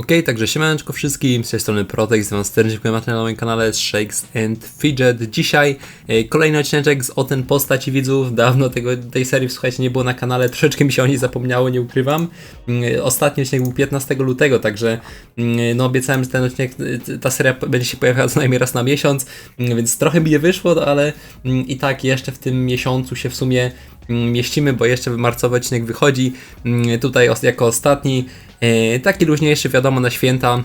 Okej, także siemaneczko wszystkim, z tej strony Protek, z wami serdecznie na moim kanale Shakes and Fidget. Dzisiaj e, kolejny odcinek z o ten postaci widzów, dawno tego, tej serii słuchajcie nie było na kanale, troszeczkę mi się o niej zapomniało, nie ukrywam. Mm, Ostatni odcinek był 15 lutego, także mm, no obiecałem, że ten odcinek, ta seria będzie się pojawiała co najmniej raz na miesiąc, mm, więc trochę mi nie wyszło, ale i tak jeszcze w tym miesiącu się w sumie mieścimy, bo jeszcze marcowy odcinek wychodzi. Tutaj jako ostatni, taki luźniejszy, wiadomo, na święta.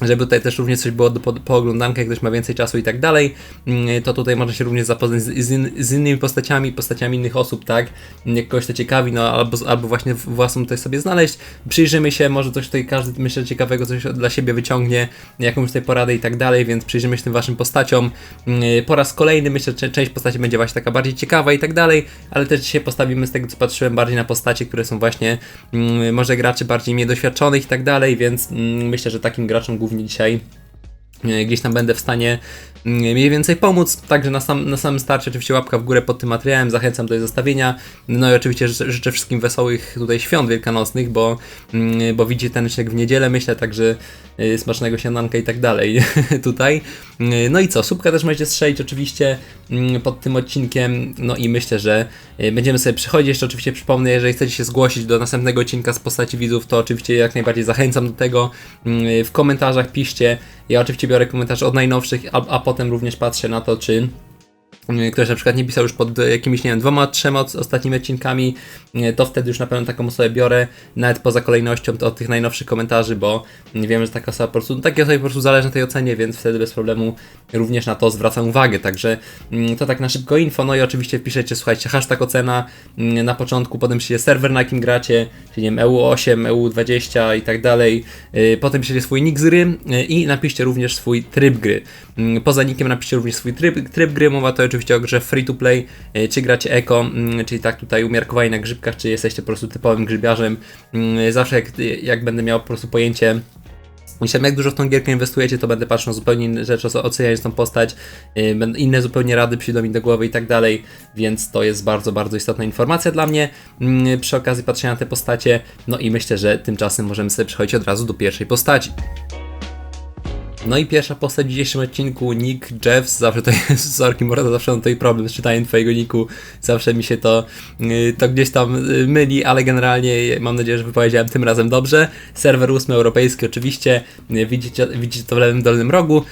Żeby tutaj też również coś było do po, pooglądanka, jak ktoś ma więcej czasu i tak dalej, mm, to tutaj można się również zapoznać z, in, z innymi postaciami, postaciami innych osób, tak? Jak kogoś to ciekawi, no albo, albo właśnie własną tutaj sobie znaleźć. Przyjrzymy się, może coś tutaj każdy, myślę, ciekawego coś dla siebie wyciągnie, jakąś tutaj poradę i tak dalej, więc przyjrzymy się tym waszym postaciom. Mm, Po raz kolejny myślę, że część postaci będzie właśnie taka bardziej ciekawa i tak dalej, ale też dzisiaj postawimy z tego co patrzyłem bardziej na postacie, które są właśnie mm, może graczy bardziej niedoświadczonych i tak dalej, więc myślę, że takim graczom głównie dzisiaj gdzieś tam będę w stanie mm, mniej więcej pomóc. Także na, sam, na samym starcie oczywiście łapka w górę pod tym materiałem, zachęcam do jej zostawienia. No i oczywiście życzę, wszystkim wesołych tutaj świąt wielkanocnych, bo, mm, bo widzicie ten odcinek w niedzielę, myślę, także y, smacznego śniadanka i tak dalej tutaj. Y, No i co, słupka też możecie strzelić oczywiście mm, pod tym odcinkiem, no i myślę, że będziemy sobie przychodzić. Jeszcze oczywiście przypomnę, jeżeli chcecie się zgłosić do następnego odcinka z postaci widzów, to oczywiście jak najbardziej zachęcam do tego. W komentarzach piszcie, ja oczywiście biorę komentarze od najnowszych, a, a potem również patrzę na to, czy ktoś na przykład nie pisał już pod jakimiś, nie wiem, dwoma, trzema ostatnimi odcinkami, y, to wtedy już na pewno taką osobę biorę, nawet poza kolejnością od tych najnowszych komentarzy, bo wiem, że taka osoba po prostu, takie osoby po prostu zależy na tej ocenie, więc wtedy bez problemu również na to zwracam uwagę, także mm, to tak na szybko info, no i oczywiście wpiszecie, słuchajcie, hashtag ocena na początku, potem piszecie serwer na jakim gracie, czyli nie wiem, EU8, EU20 i tak dalej, Y, potem piszecie swój nick z gry y, i napiszcie również swój tryb gry. Poza nickiem napiszcie również swój tryb, tryb gry, mowa to oczywiście o grze free to play, y, czy gracie eko, mm, czyli tak tutaj umiarkowanie na grzybkach, czy jesteście po prostu typowym grzybiarzem. Mm, Zawsze jak, jak będę miał po prostu pojęcie Myślałem, jak dużo w tą gierkę inwestujecie, to będę patrzył na zupełnie inne rzeczy, oce- oceniając tą postać, będą inne zupełnie rady przyjdą mi do głowy i tak dalej, więc to jest bardzo, bardzo istotna informacja dla mnie mm, przy okazji patrzenia na te postacie, no i myślę, że tymczasem możemy sobie przechodzić od razu do pierwszej postaci. No i pierwsza postać w dzisiejszym odcinku, Nick Jeffs, zawsze to jest, sorki morda, zawsze mam tutaj problem z czytaniem twojego niku, zawsze mi się to, yy, to gdzieś tam yy, myli, ale generalnie mam nadzieję, że wypowiedziałem tym razem dobrze. Serwer 8 europejski oczywiście, yy, widzicie, widzicie to w lewym dolnym rogu.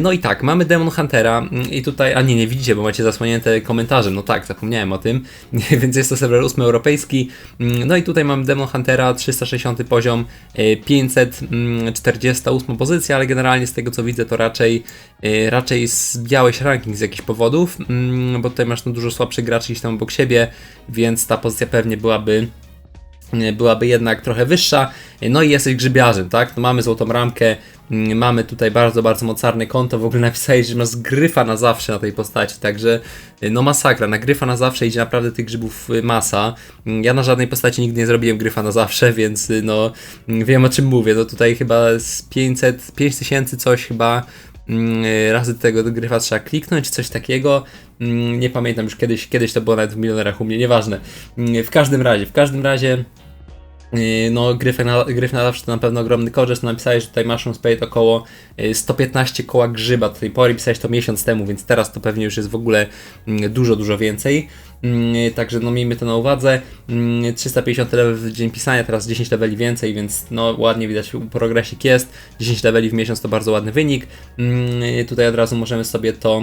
No i tak, mamy Demon Huntera i tutaj, a nie, nie widzicie, bo macie zasłonięte komentarzem, no tak, zapomniałem o tym, więc jest to serwer 8 europejski. No i tutaj mamy Demon Huntera, 360 poziom, yy, 548 pozycja, ale generalnie z tego co widzę to raczej yy, raczej zbiałeś ranking z jakichś powodów, mm, bo tutaj masz no, dużo słabszych graczy gdzieś tam obok siebie, więc ta pozycja pewnie byłaby byłaby jednak trochę wyższa. No i jesteś grzybiarzem, tak? No mamy złotą ramkę, mm, mamy tutaj bardzo, bardzo mocarne konto. W ogóle napisałeś, że masz gryfa na zawsze na tej postaci, także y, no masakra. Na gryfa na zawsze idzie naprawdę tych grzybów y, masa. Ja na żadnej postaci nigdy nie zrobiłem gryfa na zawsze, więc y, no mm, wiem o czym mówię. No tutaj chyba z 500, 5000 coś chyba mm, razy tego gryfa trzeba kliknąć, coś takiego. Mm, Nie pamiętam już kiedyś, kiedyś to było nawet w milionerach u mnie, nieważne. W każdym razie, w każdym razie. No, gryfy na, gryf na zawsze to na pewno ogromny korzyst. Napisałeś, że tutaj Mushroom Spade około yy, 115 koła grzyba. Do tej pory pisałeś to miesiąc temu, więc teraz to pewnie już jest w ogóle mm, dużo, dużo więcej. Yy, Także no miejmy to na uwadze. Yy, 350 level w dzień pisania, teraz 10 leveli więcej, więc no ładnie widać progresik jest. 10 leveli w miesiąc to bardzo ładny wynik. Yy, Tutaj od razu możemy sobie to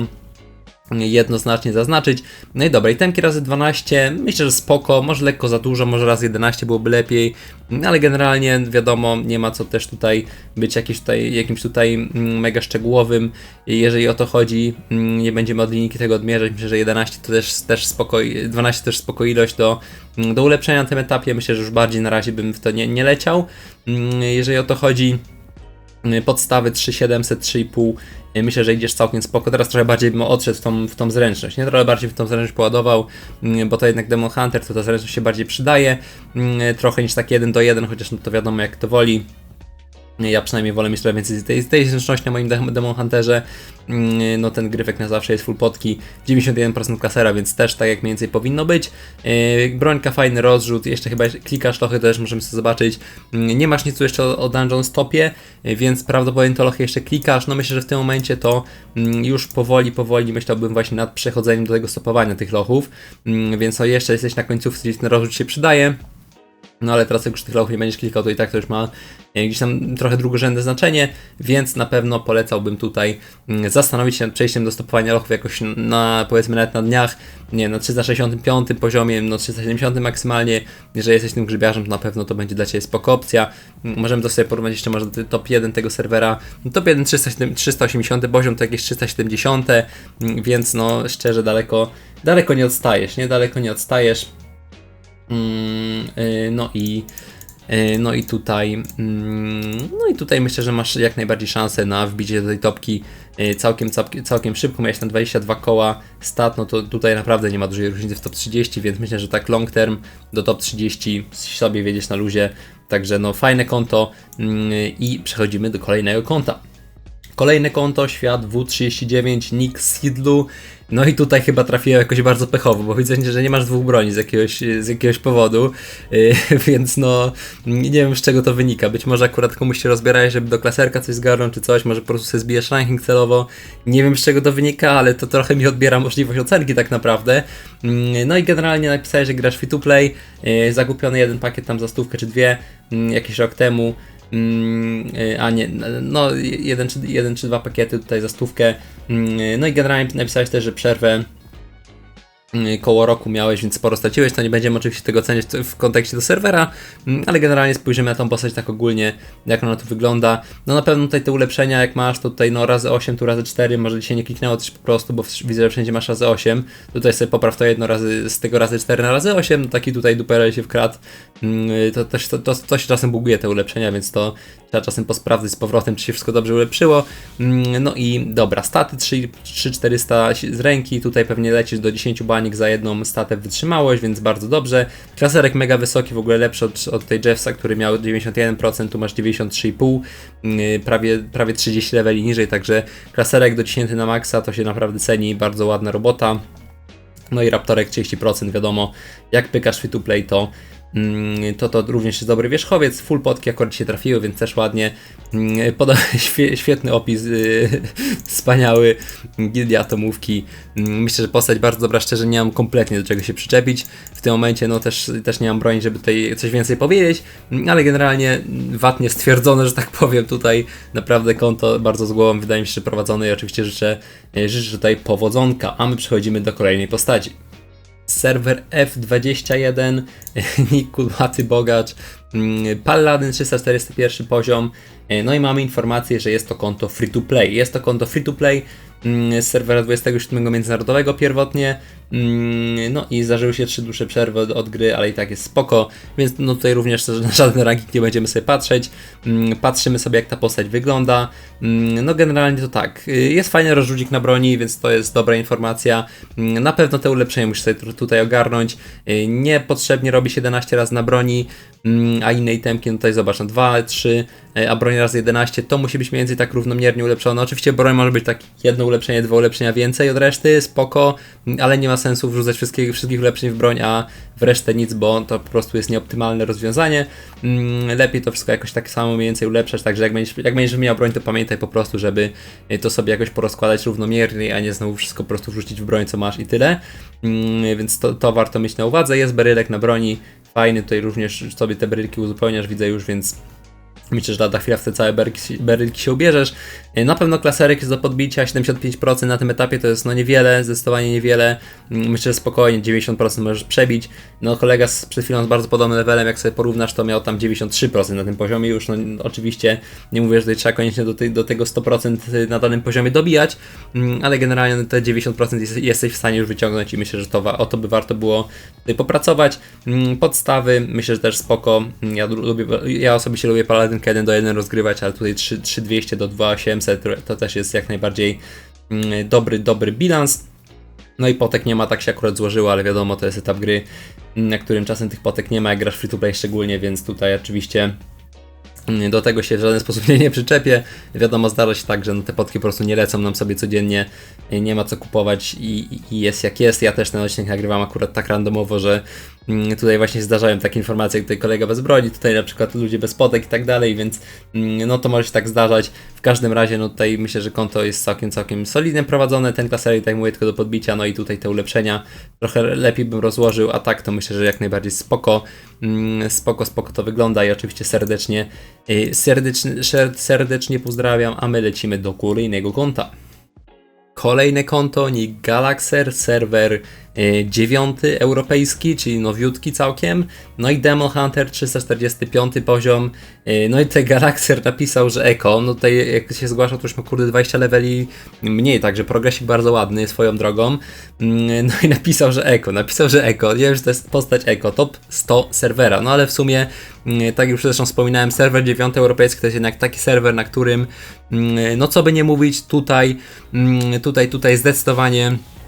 jednoznacznie zaznaczyć. No i dobra, i temki razy 12, myślę, że spoko, może lekko za dużo, może raz 11 byłoby lepiej, no ale generalnie wiadomo, nie ma co też tutaj być tutaj, jakimś tutaj mm, mega szczegółowym, jeżeli o to chodzi, mm, nie będziemy od linijki tego odmierzać, myślę, że 11 to też, też spoko, 12 to też spoko ilość do, do ulepszenia na tym etapie, myślę, że już bardziej na razie bym w to nie, nie leciał, Mm, jeżeli o to chodzi, podstawy 3700, 3,5. Y, Myślę, że idziesz całkiem spoko. Teraz trochę bardziej bym odszedł w tą, w tą zręczność. Nie trochę bardziej w tą zręczność poładował, y, bo to jednak Demon Hunter, to ta zręczność się bardziej przydaje. y, Trochę niż tak 1 do 1, chociaż no to wiadomo jak to woli. Ja przynajmniej wolę mieć trochę więcej tej, tej zręczności na moim Dem- Demon Hunterze. Mm, No ten gryfek na zawsze jest full potki. 91% klasera, więc też tak jak mniej więcej powinno być. Yy, Brońka, fajny rozrzut. Jeszcze chyba klikasz lochy, też możemy sobie zobaczyć. Mm, Nie masz nic tu jeszcze o, Dungeon Stopie, więc prawdopodobnie to lochy jeszcze klikasz. No myślę, że w tym momencie to mm, już powoli, powoli myślałbym właśnie nad przechodzeniem do tego stopowania tych lochów. Więc o jeszcze jesteś na końcówce, gdzie ten rozrzut się przydaje. No ale teraz jak już tych lochów nie będziesz klikał, to i tak to już ma e, gdzieś tam trochę drugorzędne znaczenie, więc na pewno polecałbym tutaj mm, zastanowić się nad przejściem do stopowania lochów jakoś na powiedzmy nawet na dniach, nie na 365 poziomie, no 370 maksymalnie. Jeżeli jesteś tym grzybiarzem, to na pewno to będzie dla Ciebie spoko opcja. Możemy to sobie porównać jeszcze może do top 1 tego serwera. No, top 1 307 380 poziom to jakieś 370, mm, więc no szczerze daleko, daleko nie odstajesz, nie? Daleko nie odstajesz. Mm, y, No i y, no i tutaj mm, no i tutaj myślę, że masz jak najbardziej szansę na wbicie do tej topki y, całkiem, całkiem, szybko. Miałeś tam 22 koła stat, no to tutaj naprawdę nie ma dużej różnicy w top 30, więc myślę, że tak long term do top 30 sobie wiedzieć na luzie. Także no fajne konto mm, i przechodzimy do kolejnego konta. Kolejne konto, świat W39, Nick Sidlu. No i tutaj chyba trafiłem jakoś bardzo pechowo, bo widzę, że nie masz dwóch broni z jakiegoś, z jakiegoś powodu, yy, więc no nie wiem z czego to wynika. Być może akurat komuś się rozbierałeś, żeby do klaserka coś zgarnąć czy coś, może po prostu sobie zbijesz ranking celowo. Nie wiem z czego to wynika, ale to trochę mi odbiera możliwość ocenki tak naprawdę. Yy, no i generalnie napisałeś, że grasz free to play, yy, zakupiony jeden pakiet tam za stówkę czy dwie, yy, jakiś rok temu. Mm, y, a nie, no jeden czy, jeden czy dwa pakiety tutaj za stówkę. Mm, No i generalnie napisałeś też, że przerwę y, koło roku miałeś, więc sporo straciłeś, to nie będziemy oczywiście tego oceniać w kontekście do serwera, mm, ale generalnie spojrzymy na tą postać tak ogólnie, jak ona tu wygląda. No na pewno tutaj te ulepszenia jak masz, to tutaj no razy 8, tu razy 4, może dzisiaj nie kliknęło też po prostu, bo widzę, że wszędzie masz razy 8. Tutaj sobie popraw to jedno razy, z tego razy 4 na razy 8, no taki tutaj duperel się wkradł. Mm, To, to, to, to się czasem buguje te ulepszenia, więc to trzeba czasem posprawdzać z powrotem, czy się wszystko dobrze ulepszyło. Mm, No i dobra, staty 3, 3400 z ręki, tutaj pewnie lecisz do 10 banik za jedną statę wytrzymałość, więc bardzo dobrze. Klaserek mega wysoki, w ogóle lepszy od, od tej Jeffsa, który miał 91%, tu masz 93,5, mm, prawie, prawie 30 leveli niżej, także klaserek do 10 na maksa to się naprawdę ceni, bardzo ładna robota. No i Raptorek 30%, wiadomo, jak pykasz free to play, to, to to również jest dobry wierzchowiec. Full potki akurat się trafiły, więc też ładnie. Mm, Poda świe, świetny opis, yy, wspaniały, gildia atomówki. Mm, Myślę, że postać bardzo dobra, szczerze nie mam kompletnie do czego się przyczepić. W tym momencie no też, też nie mam broni, żeby tutaj coś więcej powiedzieć, Mm, ale generalnie mm, watnie stwierdzono, że tak powiem tutaj naprawdę konto bardzo z głową wydaje mi się, prowadzone i oczywiście życzę, e, życzę tutaj powodzonka, a my przechodzimy do kolejnej postaci serwer F21, Nick Kulmaty Bogacz, mm, Paladin 341 poziom, e, no i mamy informację, że jest to konto free to play. Jest to konto free to play z serwera 27 międzynarodowego pierwotnie, mm, no i zdarzyły się trzy dłuższe przerwy od, gry, ale i tak jest spoko, więc no tutaj również na żaden ranking nie będziemy sobie patrzeć. Mm, Patrzymy sobie jak ta postać wygląda. Mm, No generalnie to tak, y, jest fajny rozrzucik na broni, więc to jest dobra informacja. Mm, Na pewno te ulepszenia musisz sobie tu- tutaj ogarnąć. Y, Niepotrzebnie robić 11 razy na broni, mm, a inne itemki, no tutaj zobacz, no 2, 3, y, a broń razy 11, to musi być mniej więcej tak równomiernie ulepszone. Oczywiście broń może być tak jedno ulepszenie, dwa ulepszenia więcej od reszty, spoko, mm, ale nie ma sensu wrzucać wszystkich, wszystkich ulepszeń w broń, a w resztę nic, bo to po prostu jest nieoptymalne rozwiązanie. Mm, Lepiej to wszystko jakoś tak samo mniej więcej ulepszać, także jak będziesz, jak będziesz miał broń, to pamiętaj po prostu, żeby y, to sobie jakoś porozkładać równomiernie, a nie znowu wszystko po prostu wrzucić w broń, co masz i tyle. Mm, Więc to, to warto mieć na uwadze. Jest berylek na broni, fajny, tutaj również sobie te berylki uzupełniasz, widzę już, więc Myślę, że lada chwila w te całe berylki, się ubierzesz. E, Na pewno klaserek jest do podbicia, 75% na tym etapie to jest no niewiele, zdecydowanie niewiele. Mm, Myślę, że spokojnie 90% możesz przebić. No kolega z, przed chwilą z bardzo podobnym levelem, jak sobie porównasz, to miał tam 93% na tym poziomie już. No oczywiście nie mówię, że tutaj trzeba koniecznie do, do tego 100% na danym poziomie dobijać, mm, ale generalnie te 90% jest, jesteś w stanie już wyciągnąć i myślę, że to, o to by warto było tutaj popracować. Mm, Podstawy myślę, że też spoko. Ja, lubię, ja osobiście lubię Paladin 1 do 1 rozgrywać, ale tutaj 3, 3200 do 2800 to też jest jak najbardziej mm, dobry, dobry bilans. No i potek nie ma, tak się akurat złożyło, ale wiadomo, to jest etap gry, na którym czasem tych potek nie ma, jak grasz free to play szczególnie, więc tutaj oczywiście Mm, Do tego się w żaden sposób nie, nie przyczepię. Wiadomo, zdarza się tak, że no, te potki po prostu nie lecą nam sobie codziennie, nie ma co kupować i, i jest jak jest. Ja też ten odcinek nagrywam akurat tak randomowo, że mm, tutaj właśnie zdarzają takie informacje, jak tutaj kolega bez broni, tutaj na przykład ludzie bez potek i tak dalej, więc mm, no to może się tak zdarzać. W każdym razie, no tutaj myślę, że konto jest całkiem, całkiem solidnie prowadzone, ten klaserik, tak mówię, tylko do podbicia, no i tutaj te ulepszenia trochę lepiej bym rozłożył, a tak to myślę, że jak najbardziej spoko, mm, spoko, spoko to wygląda i oczywiście serdecznie, y, serdecznie, serdecznie pozdrawiam, a my lecimy do kolejnego konta. Kolejne konto, nick Galaxer, serwer dziewiąty europejski, czyli nowiutki całkiem. No i Demon Hunter 345 poziom. Y, no i tutaj Galaxer napisał, że Eko, no tutaj jak się zgłaszał, to już ma kurde 20 leveli mniej, także progresik bardzo ładny swoją drogą. Mm, No i napisał, że Eko, napisał, że Eko. Nie wiem, że to jest postać Eko, top 100 serwera. No ale w sumie, mm, tak już zresztą wspominałem, serwer 9 europejski to jest jednak taki serwer, na którym, mm, no co by nie mówić, tutaj, tutaj, tutaj zdecydowanie y,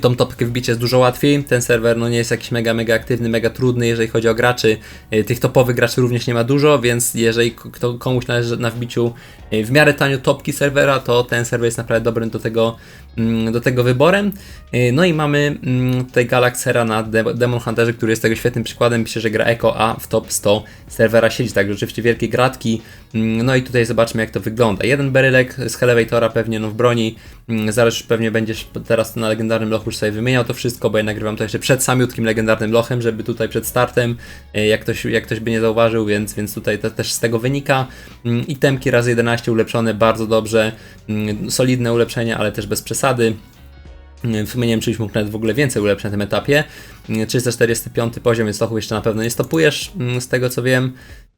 tą topkę wbicie jest dużo łatwiej. Ten serwer no nie jest jakiś mega, mega aktywny, mega trudny, jeżeli chodzi o graczy. Y, Tych topowych graczy również nie ma dużo, więc jeżeli komuś należy na wbiciu y, w miarę tanio topki serwera, to ten serwer jest naprawdę dobrym do tego, do tego wyborem. Y, No i mamy mm, tutaj Galaxera na De- Demon Hunterze, który jest tego świetnym przykładem. Myślę, że gra Echo, a w top 100 serwera siedzi, tak rzeczywiście wielkie gratki. Mm, No i tutaj zobaczmy jak to wygląda. Jeden berylek z Elevatora pewnie no w broni. Mm, Zaraz pewnie będziesz teraz na legendarnym lochu już sobie wymieniał to wszystko, bo ja nagrywam to jeszcze przed samiutkim legendarnym lochem, żeby tutaj przed startem, y, jak ktoś, jak ktoś by nie zauważył, więc, więc tutaj to też z tego wynika. Mm, I temki razy 11 ulepszone bardzo dobrze, Mm, solidne ulepszenia, ale też bez przesady. W sumie nie wiem, czy byś mógł nawet w ogóle więcej ulepszyć na tym etapie. 345 poziom, więc lochu jeszcze na pewno nie stopujesz, mm, z tego co wiem.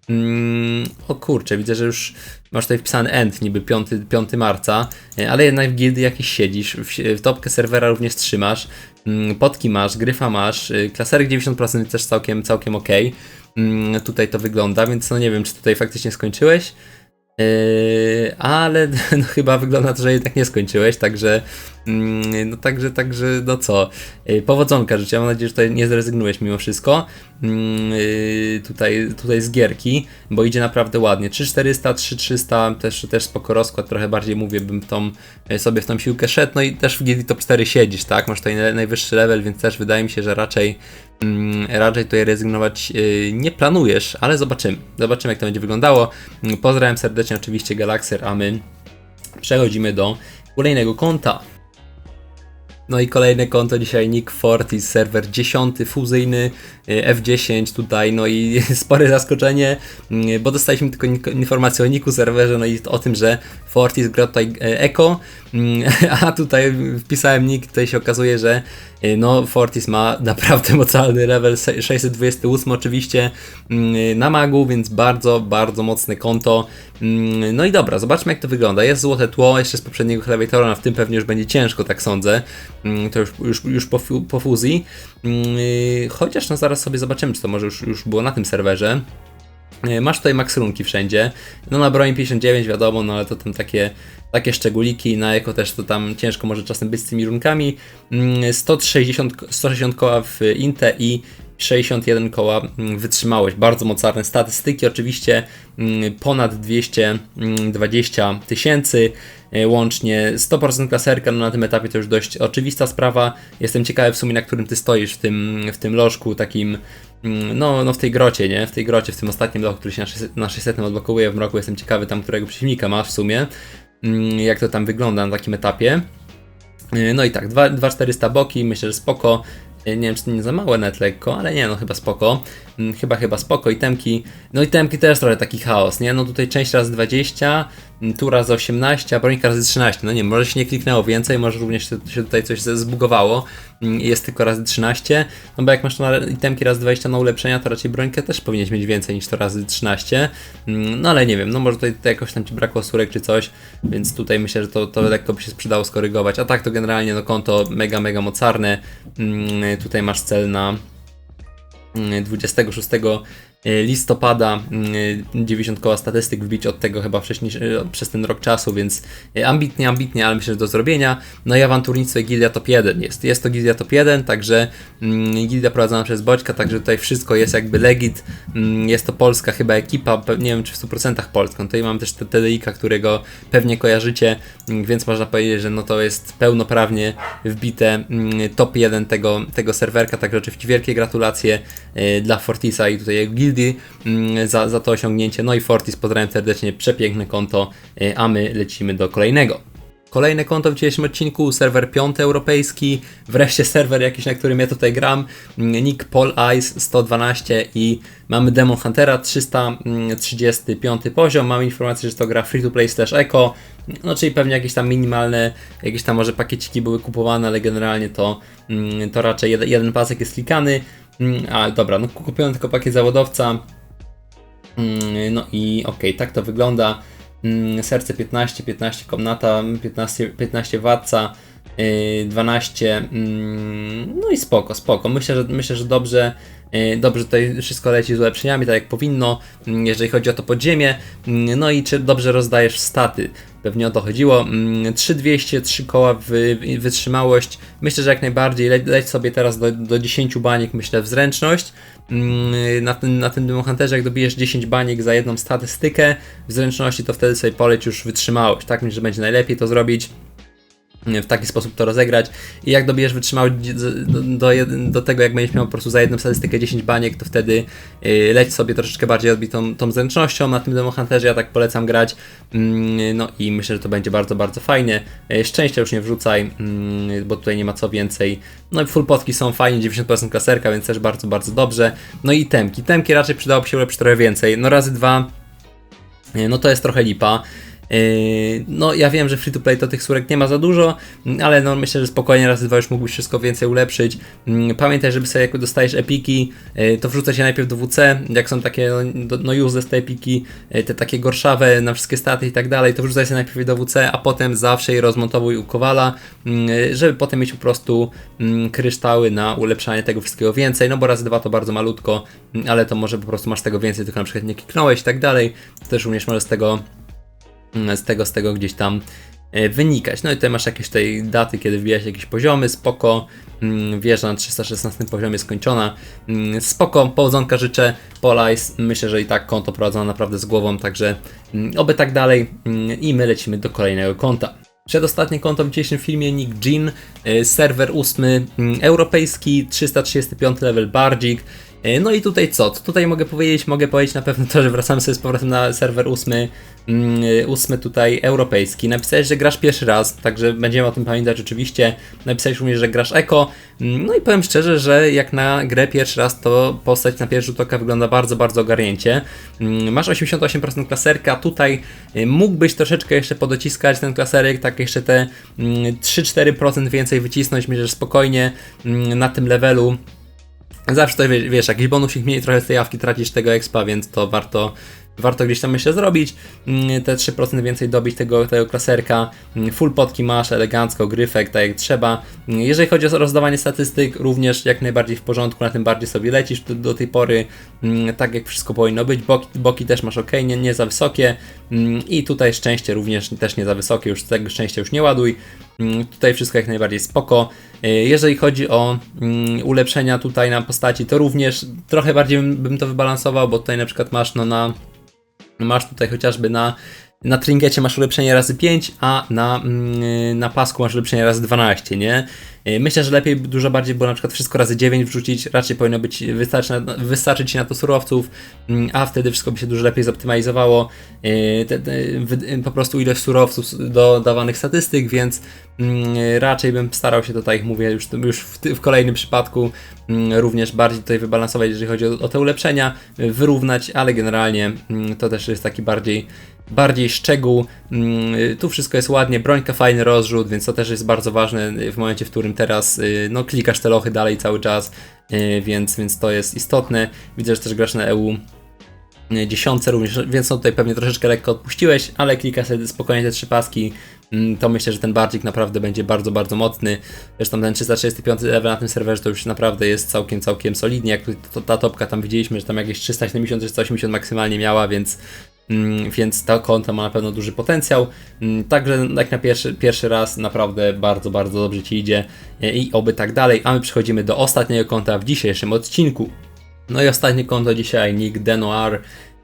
Mm, o kurczę, widzę, że już masz tutaj wpisany end, niby 5, 5 marca, e, ale jednak w gildii jakiś siedzisz, w, w topkę serwera również trzymasz, mm, potki masz, gryfa masz, y, klaserek 90% też całkiem, całkiem ok. Tutaj to wygląda, więc no nie wiem, czy tutaj faktycznie skończyłeś. Yy, ale no, chyba wygląda to, że jednak nie skończyłeś, także no także, także no co, yy, powodzonka życzę, mam nadzieję, że tutaj nie zrezygnujesz mimo wszystko. Mm, yy, tutaj, tutaj z gierki, bo idzie naprawdę ładnie, 3400, 3300, też, też spoko rozkład, trochę bardziej mówię, bym w tą, yy, sobie w tą siłkę szedł, no i też w GD Top 4 siedzisz, tak, masz tutaj naj- najwyższy level, więc też wydaje mi się, że raczej Mm, raczej tutaj rezygnować nie planujesz, ale zobaczymy. Zobaczymy, jak to będzie wyglądało. Mm, Pozdrawiam serdecznie oczywiście Galaxer, a my przechodzimy do kolejnego konta. No i kolejne konto dzisiaj Nick Fortis, serwer 10 fuzyjny, y, F10 tutaj, no i spore zaskoczenie, y, bo dostaliśmy tylko informację o Niku serwerze, no i o tym, że Fortis gra tutaj e, Echo, mm, a tutaj wpisałem Nick, tutaj się okazuje, że no Fortis ma naprawdę mocalny level, se- 628 oczywiście mm, na magu, więc bardzo, bardzo mocne konto. Mm, No i dobra, zobaczmy jak to wygląda. Jest złote tło, jeszcze z poprzedniego elevatora, a w tym pewnie już będzie ciężko, tak sądzę. Mm, To już, już, już po, po fuzji. Y, Chociaż no zaraz sobie zobaczymy, czy to może już, już było na tym serwerze. E, Masz tutaj max runki wszędzie. No na broń 59 wiadomo, no ale to tam takie, takie szczególiki. Na eko też to tam ciężko może czasem być z tymi runkami. Mm, 160, 160 koła w Inte i 61 koła mm, wytrzymałość. Bardzo mocarne statystyki, oczywiście mm, ponad 220 tysięcy e, łącznie. 100% klaserka, no na tym etapie to już dość oczywista sprawa. Jestem ciekawy w sumie na którym ty stoisz w tym, w tym lożku takim no, no w tej grocie, nie? W tej grocie, w tym ostatnim lochu, który się na 600, na 600 odblokowuje w mroku. Jestem ciekawy tam, którego przeciwnika masz w sumie. Mm, Jak to tam wygląda na takim etapie. Yy, No i tak, dwa- 2400 boki, myślę, że spoko. Yy, Nie wiem, czy to nie za małe net lekko, ale nie, no chyba spoko. Mm, Chyba, chyba spoko. I temki, no i temki też trochę taki chaos, nie? No tutaj część razy 20, mm, tu razy 18, a brońka razy 13. No nie może się nie kliknęło więcej, może również się, tutaj coś zbugowało mm, jest tylko razy 13. No bo jak masz na itemki razy 20 na ulepszenia, to raczej brońkę też powinieneś mieć więcej niż to razy 13. Mm, No ale nie wiem, no może tutaj, jakoś tam ci brakło surek czy coś, więc tutaj myślę, że to, to lekko by się sprzedało skorygować. A tak to generalnie no konto mega, mega mocarne. Mm, Tutaj masz cel na mm, 26 e, listopada, mm, 90 koła statystyk wbić od tego chyba wcześniej, e, przez ten rok czasu, więc e, ambitnie, ambitnie, ale myślę, że do zrobienia. No i awanturnictwo i Gildia Top 1 jest. Jest to Gildia Top 1, także mm, Gildia prowadzona przez Boćka, także tutaj wszystko jest jakby legit. Mm, Jest to polska chyba ekipa, nie wiem czy w 100% polską. Tutaj mam też te TDI-ka, którego pewnie kojarzycie, więc można powiedzieć, że no to jest pełnoprawnie wbite top 1 tego, tego serwerka, także oczywiście wielkie gratulacje e, dla Fortisa i tutaj jego mm, za, za to osiągnięcie. No i Fortis, pozdrawiam serdecznie, przepiękne konto, e, a my lecimy do kolejnego. Kolejne konto w dzisiejszym odcinku, serwer piąty europejski, wreszcie serwer jakiś, na którym ja tutaj gram, Nick Paul Ice 112 i mamy Demon Huntera 335 poziom, mamy informację, że to gra free to play slash eco, no czyli pewnie jakieś tam minimalne, jakieś tam może pakieciki były kupowane, ale generalnie to, mm, to raczej jeden, jeden pasek jest klikany, Mm, a dobra, no kupiłem tylko pakiet zawodowca, Mm, No i okej, tak to wygląda. Mm, Serce 15, 15 komnata, 15, 15 wadca, yy, 12. mm, No i spoko, spoko. Myślę, że myślę, że dobrze. yy, Dobrze tutaj wszystko leci z ulepszeniami, tak jak powinno, mm, jeżeli chodzi o to podziemie. Mm, No i czy dobrze rozdajesz staty? Pewnie o to chodziło. Mm, 3200, 3 koła wy, wytrzymałość. Myślę, że jak najbardziej le, leć sobie teraz do, do 10 baniek, myślę, w zręczność. Mm, Na tym, na tym jak dobijesz 10 baniek za jedną statystykę w zręczności, to wtedy sobie poleć już wytrzymałość. Tak myślę, że będzie najlepiej to zrobić w taki sposób to rozegrać. I jak dobijesz wytrzymałość do, do, do tego, jak będziesz miał po prostu za jedną statystykę 10 baniek, to wtedy yy, leć sobie troszeczkę bardziej odbitą tą zręcznością. Na tym Demo Hunterze ja tak polecam grać. Mm, no i myślę, że to będzie bardzo, bardzo fajnie. Yy, szczęścia już nie wrzucaj, mm, bo tutaj nie ma co więcej. No i full potki są fajnie, 90% klaserka, więc też bardzo, bardzo dobrze. No i temki. Temki raczej przydałoby się ulepszyć trochę więcej. No razy dwa, yy, no to jest trochę lipa. Yy, No, ja wiem, że free to play to tych surek nie ma za dużo, ale no myślę, że spokojnie razy dwa już mógłbyś wszystko więcej ulepszyć. Mm, Pamiętaj, żeby sobie jak dostajesz epiki, yy, to wrzuca się najpierw do WC, jak są takie no, no useless te epiki, yy, te takie gorszawe na wszystkie staty i tak dalej, to wrzucaj sobie najpierw do WC, a potem zawsze je rozmontowuj u Kowala, żeby potem mieć po prostu mm, kryształy na ulepszanie tego wszystkiego więcej, no bo razy dwa to bardzo malutko, mm, ale to może po prostu masz tego więcej, tylko na przykład nie kliknąłeś i tak dalej, to też również może z tego z tego, z tego gdzieś tam e, wynikać. No i tutaj masz jakieś tej daty, kiedy wbijałeś jakieś poziomy, spoko, mm, wieża na 316 poziomie skończona, Mm, spoko, powodzonka życzę, Police, myślę, że i tak konto prowadzono naprawdę z głową, także mm, oby tak dalej i my lecimy do kolejnego konta. Przedostatnie konto w dzisiejszym filmie Nick Jean, e, serwer 8 mm, europejski, 335 level Bardzik. E, No i tutaj co? Tutaj mogę powiedzieć, mogę powiedzieć na pewno to, że wracamy sobie z powrotem na serwer 8, mm, 8 tutaj europejski. Napisałeś, że grasz pierwszy raz, także będziemy o tym pamiętać oczywiście. Napisałeś również, że grasz eko. Mm, No i powiem szczerze, że jak na grę pierwszy raz, to postać na pierwszy rzut oka wygląda bardzo, bardzo ogarnięcie. Mm, Masz 88% klaserka, tutaj y, mógłbyś troszeczkę jeszcze podociskać ten klaserek, tak jeszcze te mm, 3-4% więcej wycisnąć, myślę, że spokojnie na tym levelu Zawsze to wiesz, jakiś bonusik mniej trochę z tej jawki tracisz tego expa, więc to warto, warto gdzieś tam myślę zrobić. Mm, Te 3% więcej dobić tego, tego klaserka. Mm, Full potki masz, elegancko, gryfek, tak jak trzeba. Mm, Jeżeli chodzi o rozdawanie statystyk, również jak najbardziej w porządku, na tym bardziej sobie lecisz do, do tej pory, tak jak wszystko powinno być. Boki, boki też masz ok, nie, nie za wysokie. I tutaj szczęście również też nie za wysokie, już tego szczęścia już nie ładuj. Tutaj wszystko jak najbardziej spoko. E, Jeżeli chodzi o ulepszenia tutaj na postaci, to również trochę bardziej bym to wybalansował, bo tutaj na przykład masz no na masz tutaj chociażby na na trinkecie masz ulepszenie razy 5, a na, mm, na pasku masz ulepszenie razy 12, nie? E, Myślę, że lepiej dużo bardziej było na przykład wszystko razy 9 wrzucić, raczej powinno być wystarczy wystarczyć ci na to surowców, mm, a wtedy wszystko by się dużo lepiej zoptymalizowało. E, Te, te, po prostu ilość surowców do dawanych statystyk, więc mm, raczej bym starał się tutaj, mówię już, już w, w kolejnym przypadku, również bardziej tutaj wybalansować, jeżeli chodzi o, o te ulepszenia, wyrównać, ale generalnie to też jest taki bardziej bardziej szczegół. Mm, y, Tu wszystko jest ładnie, brońka fajny rozrzut, więc to też jest bardzo ważne w momencie, w którym teraz y, no, klikasz te lochy dalej cały czas, y, więc, więc to jest istotne. Widzę, że też grasz na EU dziesiątce również, więc no tutaj pewnie troszeczkę lekko odpuściłeś, ale klika sobie spokojnie te trzy paski, mm, to myślę, że ten bardzik naprawdę będzie bardzo, bardzo mocny. Zresztą ten 335 level na tym serwerze to już naprawdę jest całkiem, całkiem solidnie. Jak to, ta topka tam widzieliśmy, że tam jakieś 370, 380 maksymalnie miała, więc więc to konto ma na pewno duży potencjał. Mm, Także jak na pierwszy, pierwszy raz naprawdę bardzo, bardzo dobrze Ci idzie e, i oby tak dalej. A my przechodzimy do ostatniego konta w dzisiejszym odcinku. No i ostatnie konto dzisiaj, Nick Denoir,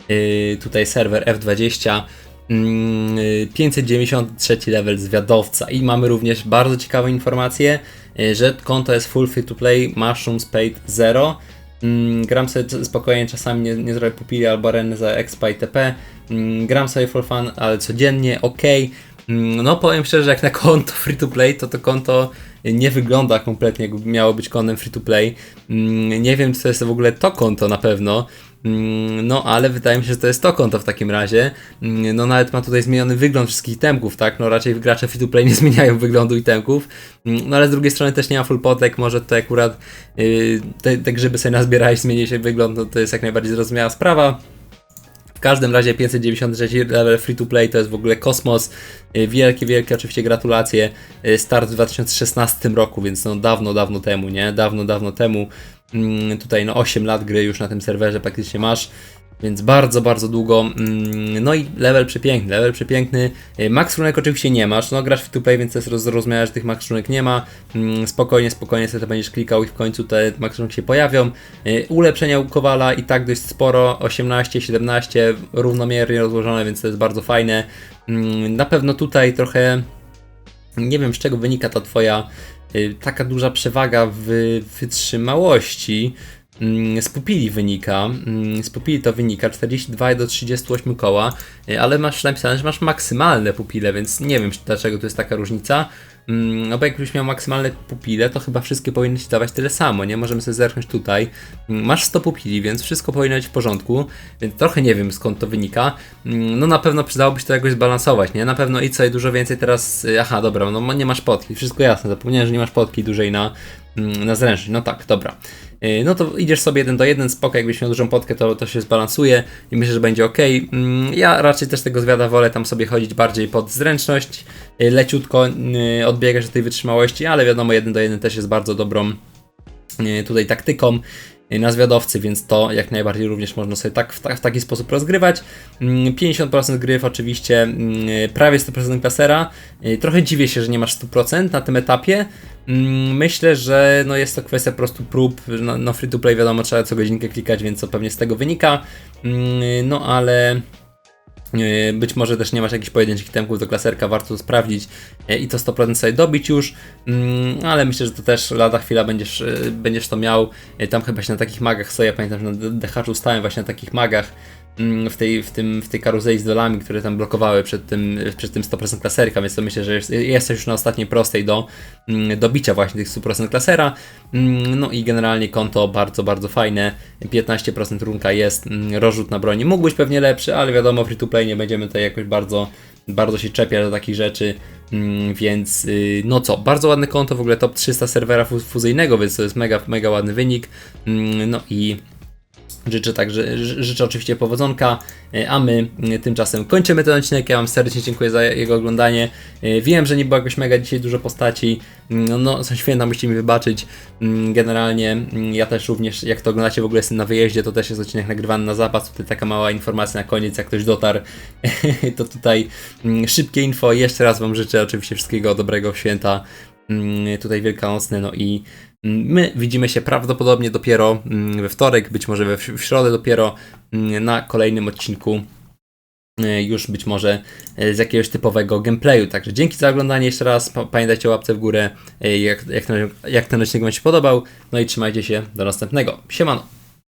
yy, tutaj serwer F20. mm, yy, 593 level zwiadowca i mamy również bardzo ciekawe informacje, że konto jest full free to play, Mushroom Spade 0 Mm, gram sobie spokojnie, czasami nie, nie zrobię pupili albo areny za expa i tp. Mm, gram sobie for fun, ale codziennie, ok. Mm, no powiem szczerze, jak na konto free to play, to to konto nie wygląda kompletnie jakby miało być kontem free to play. Mm, nie wiem, to jest w ogóle to konto na pewno. Mm, No, ale wydaje mi się, że to jest to konto w takim razie. Mm, No, nawet ma tutaj zmieniony wygląd wszystkich itemków, tak? No, raczej gracze free to play nie zmieniają wyglądu itemków. Mm, No, ale z drugiej strony też nie ma full potek, może to akurat yy, te, te grzyby sobie nazbierałeś, zmieni się wygląd, no to jest jak najbardziej zrozumiała sprawa. W każdym razie 593 level free to play to jest w ogóle kosmos. Yy, Wielkie, wielkie oczywiście gratulacje. Yy, Start w 2016 roku, więc no dawno, dawno temu, nie? Dawno, dawno temu. Mm, Tutaj no 8 lat gry już na tym serwerze praktycznie masz. Więc bardzo, bardzo długo. Mm, No i level przepiękny, level przepiękny. Yy, Max runek oczywiście nie masz. No grasz w to play, więc jest że tych max runek nie ma. Mm, Spokojnie, spokojnie sobie to będziesz klikał i w końcu te max runek się pojawią. Yy, Ulepszenia u Kowala i tak dość sporo. 18, 17, równomiernie rozłożone, więc to jest bardzo fajne. Na pewno tutaj trochę nie wiem z czego wynika ta twoja y, taka duża przewaga w wytrzymałości. Mm, Z pupili wynika, mm, z pupili to wynika 42 do 38 koła, y, ale masz napisane, że masz maksymalne pupile, więc nie wiem dlaczego tu jest taka różnica. Mm, No bo jakbyś miał maksymalne pupile, to chyba wszystkie powinny ci dawać tyle samo, nie? Możemy sobie zerknąć tutaj. Mm, Masz 100 pupili, więc wszystko powinno być w porządku, więc trochę nie wiem skąd to wynika. Mm, No na pewno przydałoby się to jakoś zbalansować, nie? Na pewno i co i dużo więcej teraz, y, aha dobra, no nie masz potki, wszystko jasne, zapomniałem, że nie masz potki dłużej na, na zręczność, no tak, dobra. Y, No to idziesz sobie jeden do jeden, spoko, jakbyś miał dużą potkę, to, to się zbalansuje i myślę, że będzie ok. Ja raczej też tego zwiada wolę tam sobie chodzić bardziej pod zręczność, y, leciutko y, odbiegasz do tej wytrzymałości, ale wiadomo, jeden do jeden też jest bardzo dobrą tutaj taktyką na zwiadowcy, więc to jak najbardziej również można sobie tak, w, ta, w taki sposób rozgrywać. Mm, 50% gryf oczywiście, mm, prawie 100% klasera. Y, Trochę dziwię się, że nie masz 100% na tym etapie. Mm, Myślę, że no jest to kwestia po prostu prób. No, no free to play wiadomo, trzeba co godzinkę klikać, więc to pewnie z tego wynika. Mm, No ale Być może też nie masz jakichś pojedynczych itemków do klaserka, warto to sprawdzić yy, i to 100% sobie dobić już, Mm, ale myślę, że to też lada chwila będziesz, yy, będziesz to miał. Tam chyba się na takich magach sobie, ja pamiętam, że na DH stałem właśnie na takich magach w tej, w, tym, w tej karuzeli z dolami, które tam blokowały przed tym, przed tym 100% klaserka, więc to myślę, że jest, jesteś już na ostatniej prostej do mm, dobicia właśnie tych 100% klasera. Mm, No i generalnie konto bardzo, bardzo fajne. 15% runka jest, mm, rozrzut na broni mógł być pewnie lepszy, ale wiadomo, free to play nie będziemy tutaj jakoś bardzo, bardzo się czepiać do takich rzeczy. Mm, Więc y, no co, bardzo ładne konto, w ogóle top 300 serwera fu- fuzyjnego, więc to jest mega, mega ładny wynik. Mm, No i Życzę także, ży- życzę oczywiście powodzonka, e, a my e, tymczasem kończymy ten odcinek. Ja Wam serdecznie dziękuję za jego oglądanie. E, Wiem, że nie było jakoś mega dzisiaj dużo postaci. Mm, No, no są święta, musicie mi wybaczyć. Mm, Generalnie mm, ja też również, jak to oglądacie w ogóle jestem na wyjeździe, to też jest odcinek nagrywany na zapas. Tutaj taka mała informacja na koniec, jak ktoś dotarł, to tutaj szybkie info. Jeszcze raz Wam życzę oczywiście wszystkiego dobrego święta tutaj wielkanocne, no i my widzimy się prawdopodobnie dopiero mm, we wtorek, być może we, w środę dopiero mm, na kolejnym odcinku e, już być może e, z jakiegoś typowego gameplayu. Także dzięki za oglądanie jeszcze raz. Pa- Pamiętajcie o łapce w górę, e, jak, jak, ten, jak ten odcinek Wam się podobał. No i trzymajcie się do następnego. Siemano!